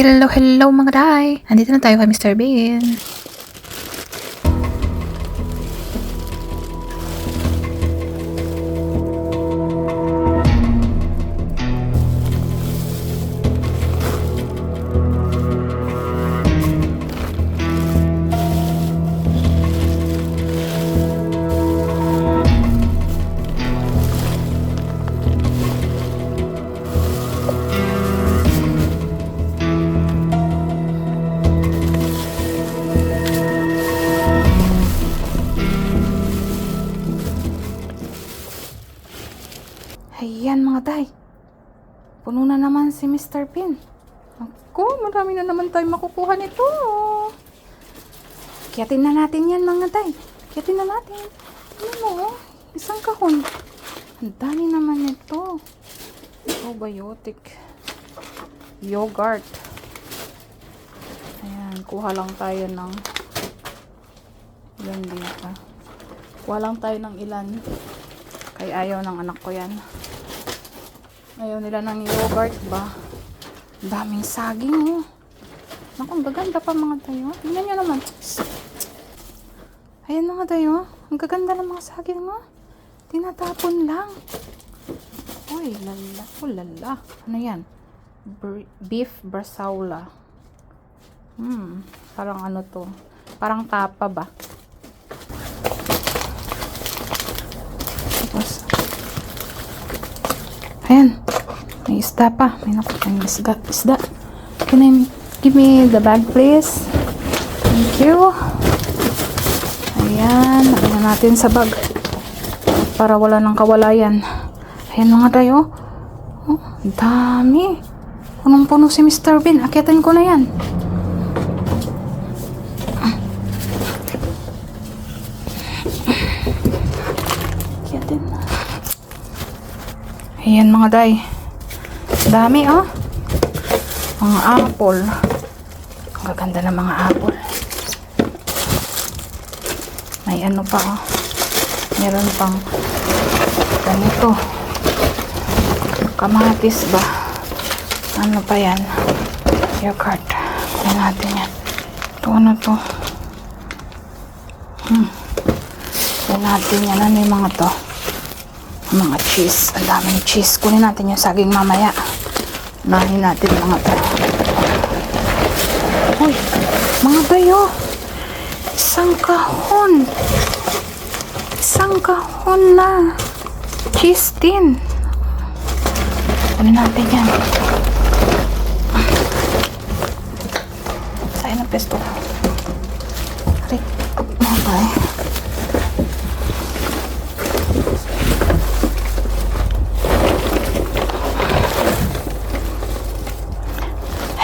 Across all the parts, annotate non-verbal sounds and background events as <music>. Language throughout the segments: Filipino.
Hello, hello mga day! Andito na tayo kay Mr. Bean. Ayan mga day. Puno na naman si Mr. Bean. Ako, marami na naman tayo makukuha nito. Kiyatin na natin yan mga day. Kiyatin na natin. Ano mo, isang kahon. Ang dami naman nito. Probiotic. Yogurt. Ayan, kuha lang tayo ng ilan dito. Kuha lang tayo ng ilan. Kaya ayaw ng anak ko yan. Ayaw nila ng yogurt ba? Daming saging oh. Naku, gaganda pa mga tayo. Tingnan nyo naman. Ayan mga tayo. Ang gaganda ng mga saging oh. Tinatapon lang. Uy, lala. Oh, lala. Ano yan? Br- beef brasaula. Hmm, parang ano to? Parang tapa ba? Tapos, ayan. May isda pa. May naku, may isda. Isda. Can I, give me the bag, please? Thank you. Ayan. Lagyan natin sa bag. Para wala ng kawalayan. Ayan mga tayo. Oh, dami. Punong-puno si Mr. Bean. Akitan ko na yan. Akitin. Ayan mga day. Dami oh. Mga apple. Ang gaganda ng mga apple. May ano pa oh. Meron pang ganito. Kamatis ba? Ano pa yan? Yogurt. Kunin natin yan. Ito ano to? Hmm. Kunin natin yan. Ano yung mga to? mga cheese. Ang daming cheese. Kunin natin yung saging mamaya. Nahin natin mga to. Uy, mga bayo. Isang kahon. Isang kahon na. Cheese din. Kunin natin yan. Saan na pesto? Aray, mga bayo.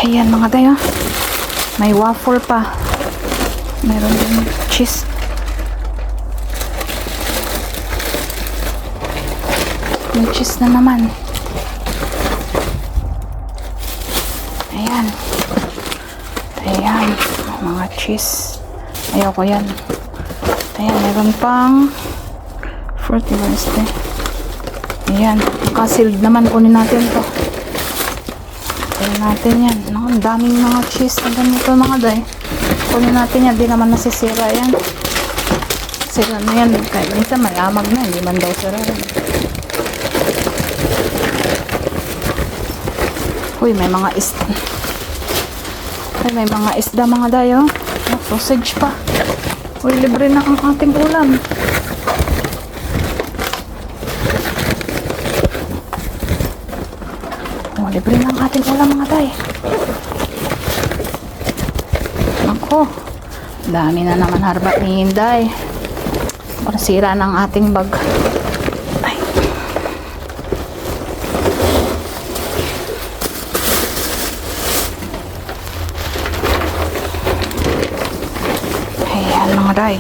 Ayan mga tayo. May waffle pa. Meron din cheese. May cheese na naman. Ayan. Ayan. Mga cheese. Ayoko yan. Ayan, meron pang fruity este. Ayan. Kasilid naman kunin natin to. Kunin natin yan. Naku, Ang daming mga cheese na ganito mga day. Kunin natin yan. Di naman nasisira yan. Sira na yan. Kahit minsan malamag na. Hindi man daw sira. Uy, may mga isda. Ay, may mga isda mga day. Oh, sausage pa. Uy, libre na ang ating ulam. Libre na ang ating ulam mga tay. Ako, dami na naman harbat ni Hinday. Para sira ng ating bag. Ay. Ayan mga day.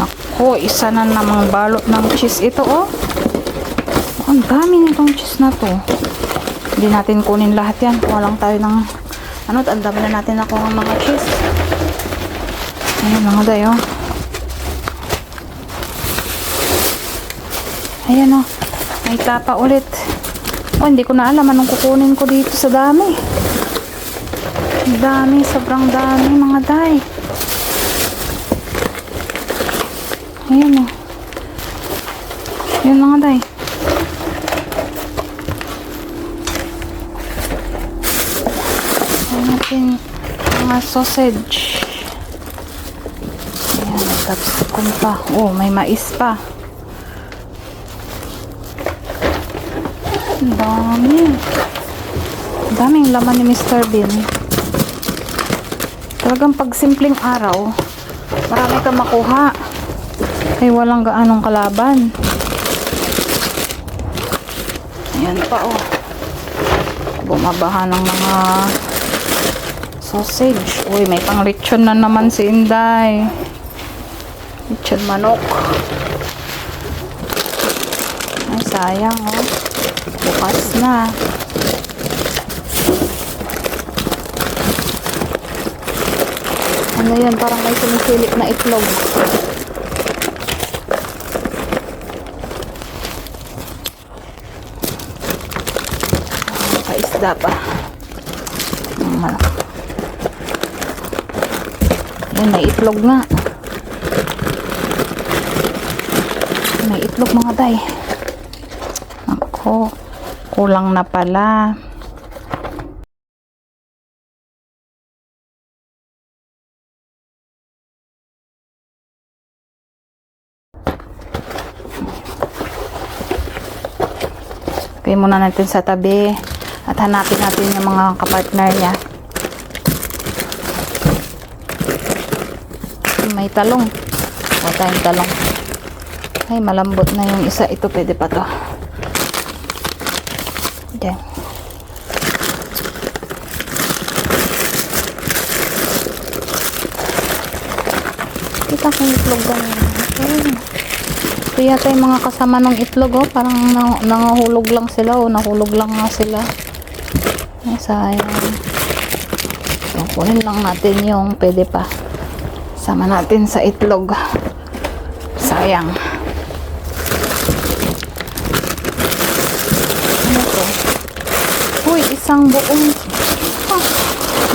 Naku, isa na namang balot ng cheese ito oh. Ang dami nitong cheese na to. Hindi natin kunin lahat yan. Kuha tayo ng ano, ang dami na natin nakuha ng mga cheese. Ayan mga dayo. Ayan o. May tapa ulit. Oh, hindi ko na alam anong kukunin ko dito sa dami. Dami, sobrang dami mga day. Ayan o. Ayan mga day. Ayan natin mga sausage. Ayan, capsicum pa. Oh, may mais pa. Dami. Daming laman ni Mr. Bean. Talagang pag simpleng araw, marami kang makuha. Ay walang gaanong kalaban. Ayan pa oh. Bumabaha ng mga sausage. Uy, may pang lechon na naman si Inday. Lechon manok. Ay, sayang oh. Bukas na. Ano yan? Parang may sumisilip na itlog. Kaisda pa. Malaki. Yan, may itlog nga. May itlog mga day. Ako, kulang na pala. Lagay muna natin sa tabi at hanapin natin yung mga kapartner niya. May talong. Huwag tayong talong. Ay, malambot na yung isa. Ito pwede pa to. Diyan. Kita ko yung itlog ganyan. Ayun. Ito yata yung mga kasama ng itlog, oh. Parang nang, nangahulog lang sila, oh. Nahulog lang nga sila. Ay, sayang. So, kunin lang natin yung pwede pa. Sama natin sa itlog. Sayang. Ano to? Uy, isang buong... Ah,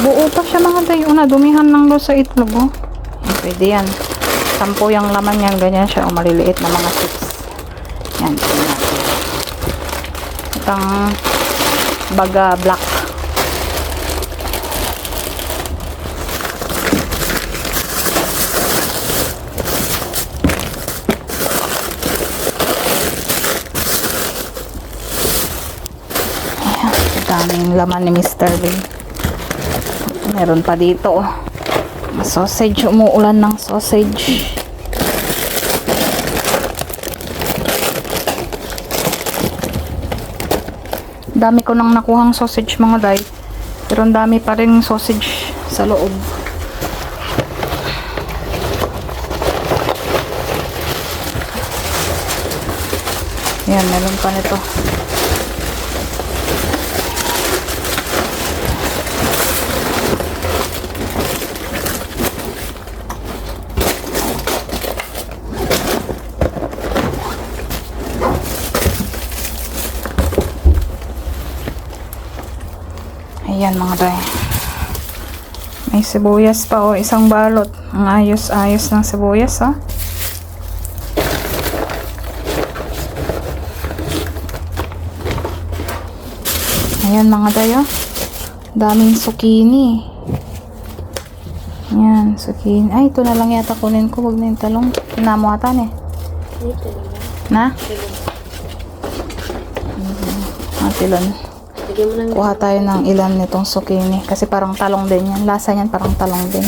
buo pa siya mga tayo. Na, dumihan lang daw sa itlog, oh. Pwede yan. Sampo yung laman niyan, ganyan siya. O maliliit na mga chips. Yan. Itang baga black. Daming laman ni Mr. Bean. Meron pa dito. oh. Sausage, umuulan ng sausage. Dami ko nang nakuhang sausage mga day. Pero ang dami pa rin sausage sa loob. Yan, meron pa nito. Day. May sibuyas pa o isang balot. Ang ayos-ayos ng sibuyas ha. Ayan mga day oh. Daming zucchini. Ayan, zucchini. Ay, ito na lang yata kunin ko. Huwag na yung talong. Pinamuatan eh. Na? Tilon. Ng Kuha tayo ng ilan nitong zucchini. Kasi parang talong din yan. Lasa niyan parang talong din.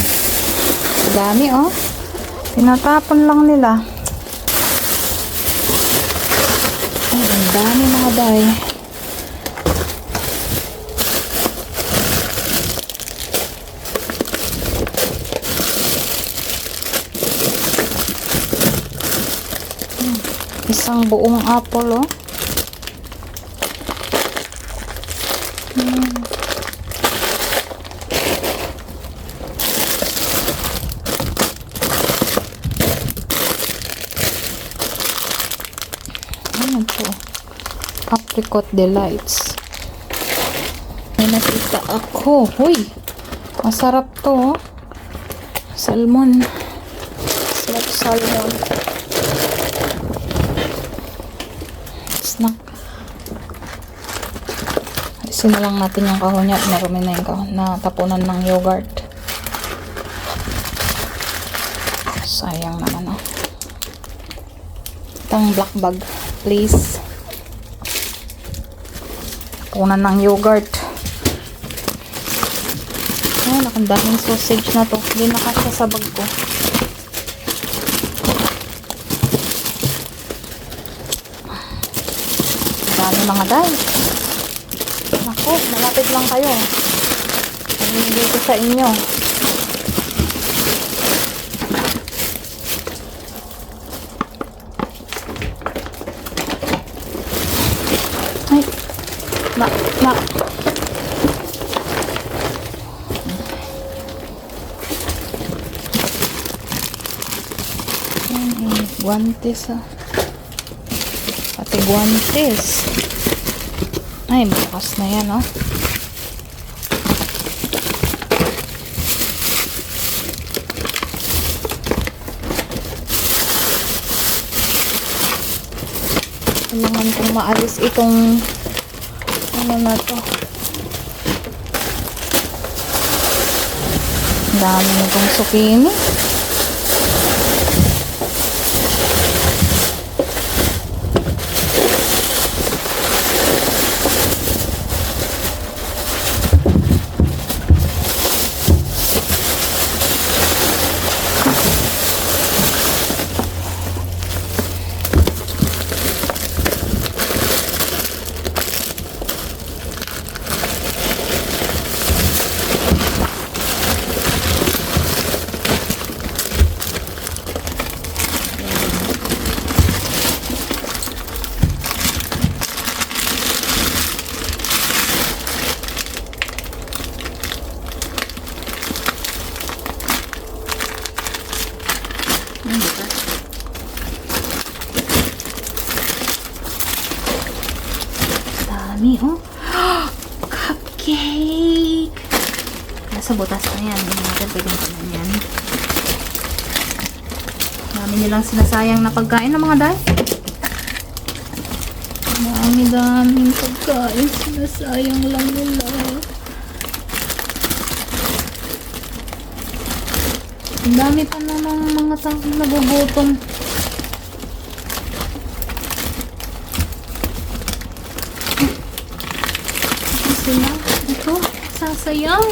Dami oh. Tinatapon lang nila. Ay, ang dami mga day. Hmm, Isang buong apple oh. Ano to? Apricot delights. May nakita ako. Huy! Masarap to. oh. Salmon. Sarap salmon. Snack. Alisin na lang natin yung kahon niya. Marami na yung kahon na tapunan ng yogurt. Sayang naman oh. Itang black bag, please. Tapunan ng yogurt. Ay, nakandaming sausage na to. Hindi nakasya sa bag ko. Dami mga day. Ako, malapit lang kayo. Kami dito sa inyo. Ay, ma, ma. Yan eh, guantes ah. Pati guantes. Ay, bukas na yan, oh. Kailangan kong maalis itong ano na to. Ang dami nitong zucchini. Dami, oh. Cupcake! Nasa butas na yan. Hindi natin pwedeng kanan yan. Dami nilang sinasayang na pagkain ng mga day. Dami daming pagkain. Sinasayang lang nila. Ang dami pa namang mga taong nagugutom. sila. Ito, sasayang.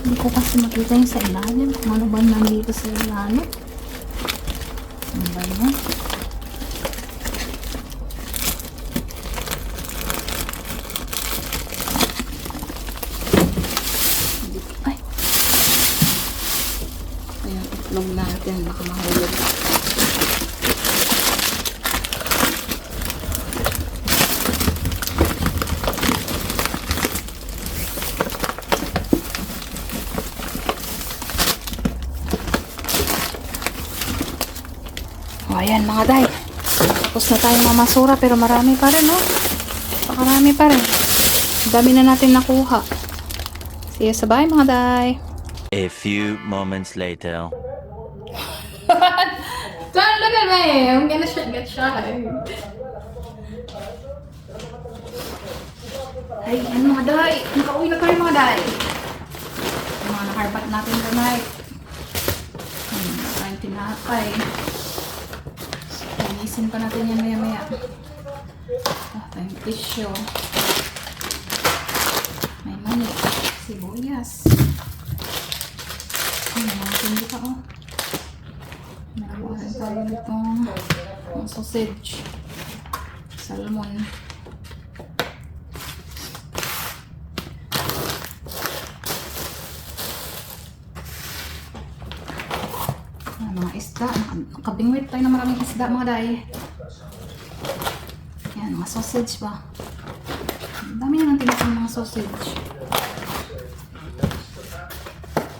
Hindi ko yung sa ilalim. Kung ano ba nandito sa ilalim. Ano ba yun? Ay. Ayan, itlog natin. Baka mahulog. O, ayan mga day. Tapos na tayo mamasura pero marami pa rin, no? Pakarami pa rin. Dami na natin nakuha. See you sa bye mga day. A few moments later. Don't look at me. I'm gonna sh- get shy. Ay, ano mga day? Nakauwi na tayo mga day. Yung mga nakarbat natin tonight. Hmm, tinapay. So, linisin pa natin yan maya maya. Ah, tayong tissue. May mani. Sibuyas. Ay, mga hindi pa oh. Rin tayo nitong mga sausage. Salmon. Ah, Nakabingwit tayo ng maraming isda mga day. Yan, mga sausage ba? Ang dami na ng tinatang mga sausage.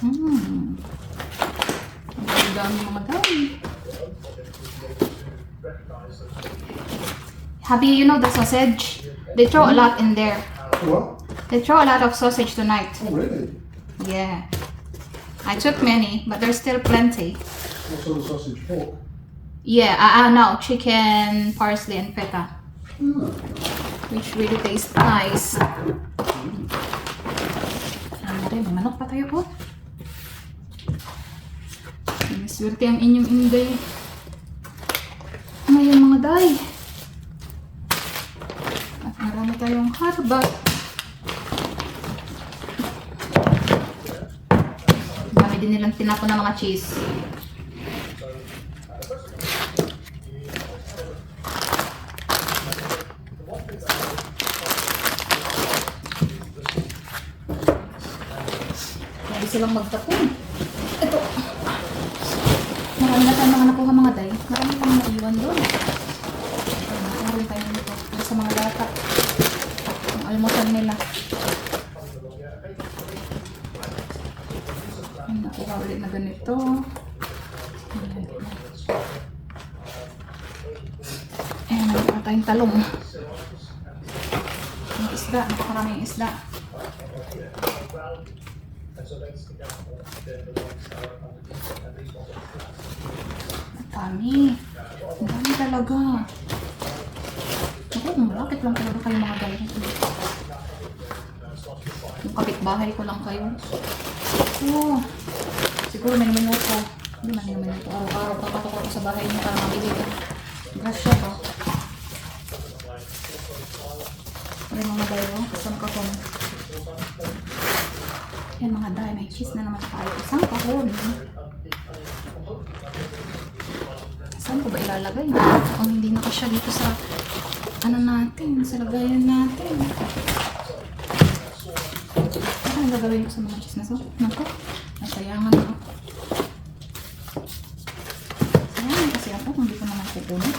Hmm. Ang dami mga dami. Happy, you know the sausage? They throw a lot in there. What? They throw a lot of sausage tonight. Oh, really? Yeah. I took many, but there's still plenty. Sort of sausage? Pork? Yeah, uh, uh, no, chicken, parsley, and feta. Hmm. Which really tastes nice. Ano rin, may manok pa tayo po. Swerte ang inyong inday. Ano yung mga day? At marami tayong hotdog. Dami din nilang tinapon ng mga cheese. Silang magtapon. Ito. Marami na tayong mga nakuha mga day. Marami pang naiwan doon. Marami tayo nito. Sa mga bata. Ang almusal nila. Nakuha ulit na ganito. Ayan, nakuha tayong talong. Yung isda, napakaraming isda. Ang dami. Ang dami talaga. Ako, malapit lang talaga kayo mga guys. Yung kapitbahay ko lang kayo. Oo. Siguro may minuto. Hindi man yung minuto. Araw-araw papatok ako sa bahay niyo para mabili ko. Grasya ba? Ay mga dayo, isang kahon. Yan mga dayo, may cheese na naman tayo. Isang kahon. Saan ko ba ilalagay? Kung hindi nakasya dito sa ano natin, sa lagayan natin. Ano ang gagawin ko sa mga cheese na so? Nako, nasayangan ako. Sayangan kasi ako kung hindi ko naman kukunin.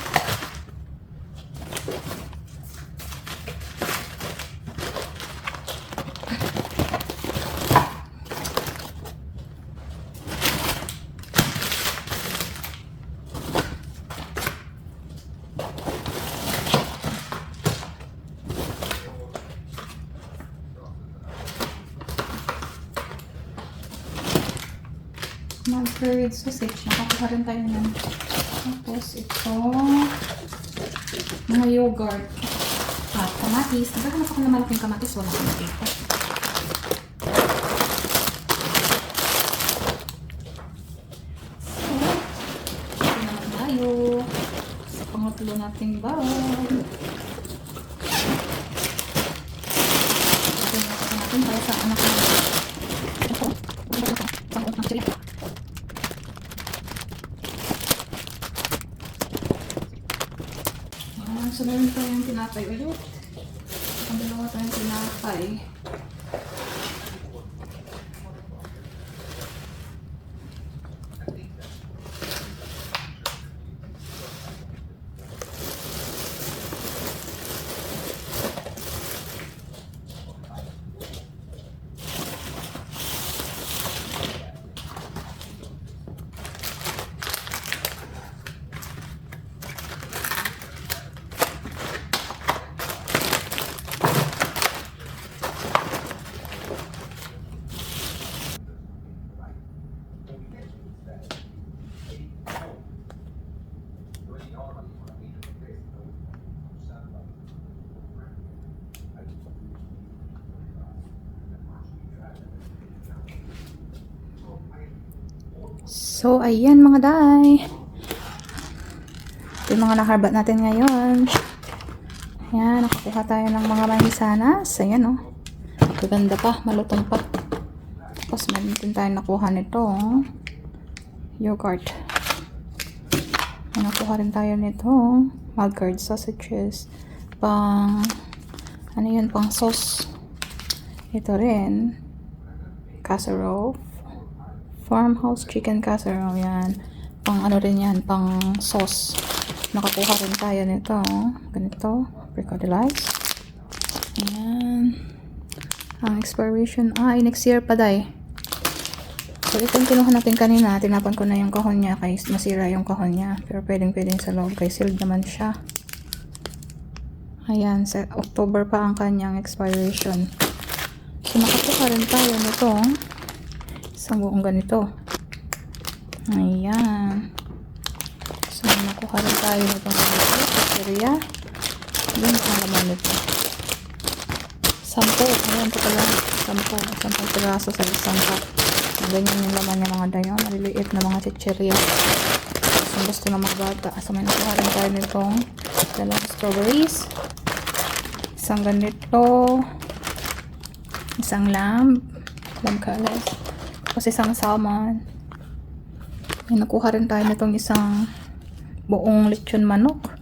Mag-curried sausage. Nakakuha rin tayo yan. Tapos ito, mga yogurt. At kamatis. Nagkakanap ako ng malaking kamatis. Wala akong nakita. So, ito naman tayo. Sa pangatlo nating bag. Ito na natin para sa anak natin. Ito. Pang utang sila. Ah, so meron tayong tinapay ulit. Ang dalawa tayong tinapay. So, ayan mga day. Ito yung mga nakarbat natin ngayon. Ayan, nakakuha tayo ng mga manisanas. Ayan, oh. Maganda pa, malutong pa. Tapos, meron din tayo nakuha nito, oh. Yogurt. Ayan, nakuha rin tayo nito, oh. Sausages. Pang, ano yun, pang sauce. Ito rin. Casserole. Farmhouse chicken casserole, yan. Pang ano rin yan, pang sauce. Nakakuha rin tayo nito, oh. ganito. Delights. Ayan. Ang expiration, ah, next year pa, day. So, itong kinuha natin kanina, tinapan ko na yung kahon niya kay masira yung kahon niya. Pero pwedeng pwedeng sa loob kay sealed naman siya. Ayan, sa October pa ang kanyang expiration. So, nakakuha rin tayo nito. Isang buong ganito. Ayan. So, nakuha rin tayo nitong ganito. Pizzeria. Yun ang laman nito. Sampo. Ayan, ito pala. Sampo. Sampung piraso sa isang cup. Ganyan yung laman niya mga dayo. Maliliit na mga chicheria. So, gusto ng mga bata. So, may nakuha rin tayo nitong dalawang strawberries. Isang ganito. Isang lamb. Lamb colors. Tapos isang salmon. May nakuha rin tayo nitong isang buong lechon manok.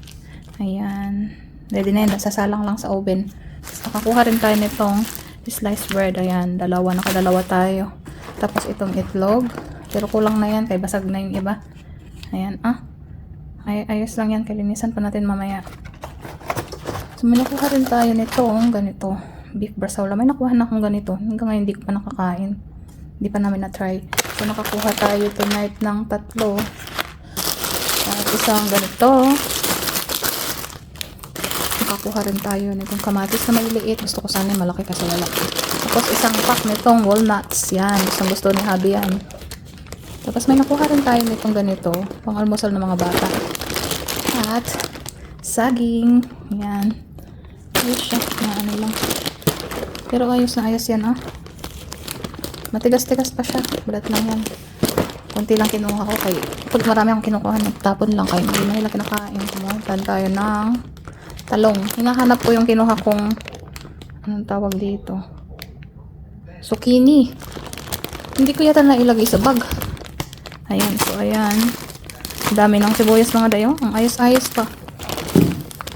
Ayan. Ready na yun. Sasalang lang sa oven. Tapos nakakuha rin tayo nitong sliced bread. Ayan. Dalawa. Nakadalawa tayo. Tapos itong itlog. Pero kulang na yan. Kaya basag na yung iba. Ayan. Ah. Ay ayos lang yan. Kalinisan pa natin mamaya. So, may nakuha rin tayo nito. Ganito. Beef brasaula. May nakuha na akong ganito. Hanggang ngayon hindi ko pa nakakain. Hindi pa namin na-try. So, nakakuha tayo tonight ng tatlo. At isang ganito. Nakakuha rin tayo nitong kamatis na maliliit. Gusto ko sana malaki kasi wala. Tapos isang pack nitong walnuts. Yan. Gustong gusto ni Habi yan. Tapos may nakuha rin tayo nitong ganito. Pang almusal ng mga bata. At saging. Yan. Ayos siya. Na ano lang. Pero ayos na ayos yan ah. Matigas-tigas pa siya. Balat lang yan. Kunti lang kinuha ko kay pag marami akong kinukuha, nagtapon lang kayo. Hindi na nila kinakain. Kumakan tayo ng talong. Hinahanap ko yung kinuha kong anong tawag dito? Zucchini. Hindi ko yata nailagay sa bag. Ayan, so ayan. Dami ng sibuyas mga dayo. Ang ayos-ayos pa.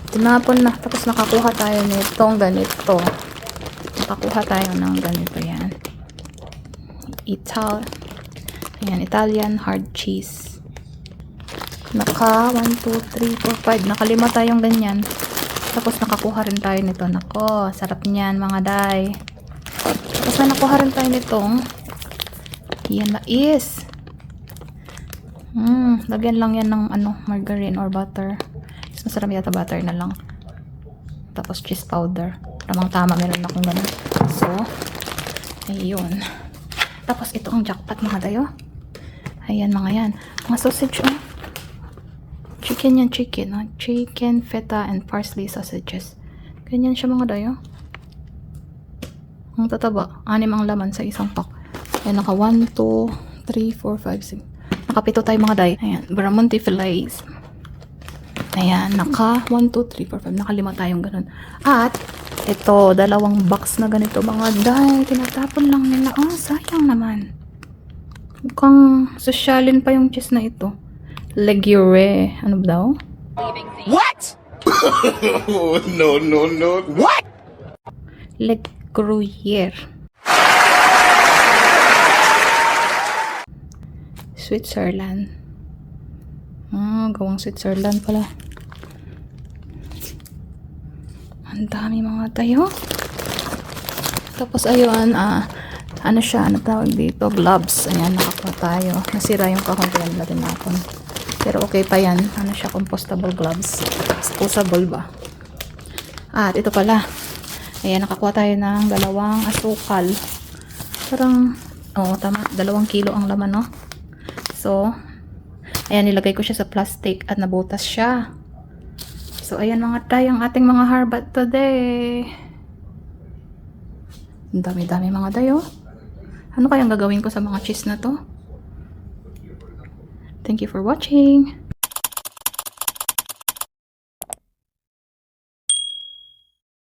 Tinapon na. Tapos nakakuha tayo nitong ganito. Nakakuha tayo ng ganito yan. Ital. Ayan, Italian hard cheese. Naka 1, 2, 3, 4, 5. Nakalima tayong ganyan. Tapos nakakuha rin tayo nito. Nako, sarap niyan mga day. Tapos may nakuha rin tayo nitong yan na is. Hmm, lagyan lang yan ng ano, margarine or butter. Mas masarap yata butter na lang. Tapos cheese powder. Tamang tama, meron akong ganun. So, ayun. Tapos ito ang jackpot mga dayo. Ayan mga yan. Mga sausage oh. Chicken yan, chicken. Oh. Chicken, feta, and parsley sausages. Ganyan siya mga dayo. Ang tataba. Anim ang laman sa isang pack. Ayan, naka 1, 2, 3, 4, 5, 6. Nakapito tayo mga day. Ayan, Bramonte fillets. Ayan, naka 1, 2, 3, 4, 5. Nakalima tayong ganun. At, ito, dalawang box na ganito mga day. Tinatapon lang nila. Oh, sayang naman. Mukhang sosyalin pa yung cheese na ito. Legure. Ano ba daw? What? <laughs> no, no, no. What? Le Gruyere. Switzerland. Ah, gawang Switzerland pala. Ang dami mga tayo. Tapos ayun, ah, ano siya, ano tawag dito, gloves. Ayan, nakakuha tayo. Nasira yung kahon kaya nila tinapon. Pero okay pa yan. Ano siya, compostable gloves. Disposable ba? At ito pala. Ayan, nakakuha tayo ng dalawang asukal. Parang, oo, tama. Dalawang kilo ang laman, no? So, ayan, nilagay ko siya sa plastic at nabutas siya. So, ayan mga tayo ang ating mga harbat today. Ang dami-dami mga tayo. Ano kayang gagawin ko sa mga cheese na to? Thank you for watching.